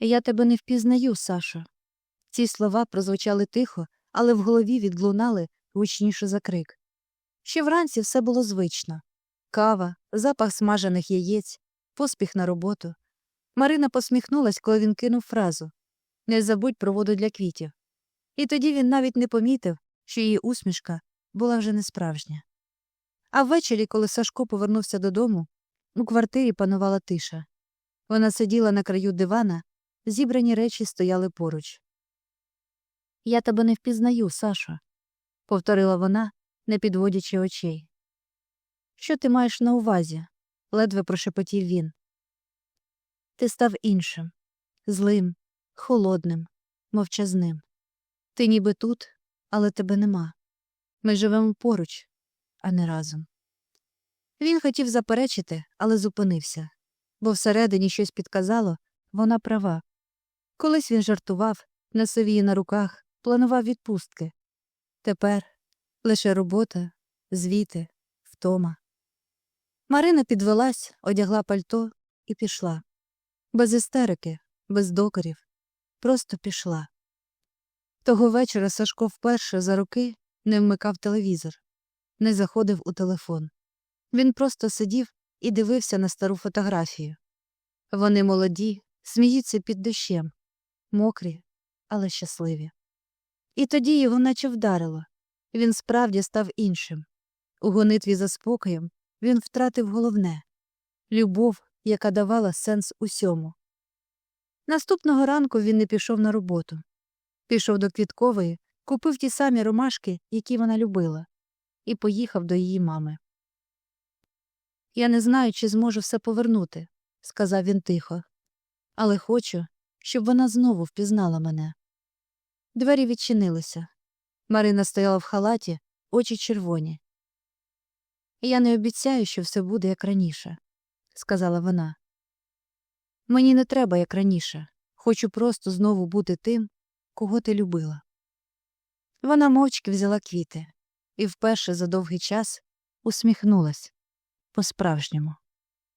Я тебе не впізнаю, Сашо. Ці слова прозвучали тихо, але в голові відлунали гучніше за крик. Ще вранці все було звично кава, запах смажених яєць, поспіх на роботу. Марина посміхнулась, коли він кинув фразу Не забудь про воду для квітів. І тоді він навіть не помітив, що її усмішка була вже не справжня. А ввечері, коли Сашко повернувся додому, у квартирі панувала тиша. Вона сиділа на краю дивана, зібрані речі стояли поруч. Я тебе не впізнаю, Сашо, повторила вона, не підводячи очей. Що ти маєш на увазі? ледве прошепотів він. Ти став іншим, злим, холодним, мовчазним. Ти ніби тут, але тебе нема. Ми живемо поруч, а не разом. Він хотів заперечити, але зупинився, бо всередині щось підказало вона права. Колись він жартував, носив її на руках, планував відпустки. Тепер лише робота, звіти, втома. Марина підвелась, одягла пальто і пішла. Без істерики, без докорів. Просто пішла. Того вечора Сашко вперше за роки не вмикав телевізор, не заходив у телефон. Він просто сидів і дивився на стару фотографію. Вони молоді, сміються під дощем, мокрі, але щасливі. І тоді його наче вдарило. Він справді став іншим. У гонитві за спокоєм він втратив головне любов, яка давала сенс усьому. Наступного ранку він не пішов на роботу. Пішов до Квіткової, купив ті самі ромашки, які вона любила, і поїхав до її мами. Я не знаю, чи зможу все повернути, сказав він тихо, але хочу, щоб вона знову впізнала мене. Двері відчинилися. Марина стояла в халаті, очі червоні. Я не обіцяю, що все буде як раніше, сказала вона. Мені не треба як раніше. Хочу просто знову бути тим, кого ти любила. Вона мовчки взяла квіти і вперше за довгий час усміхнулась по-справжньому.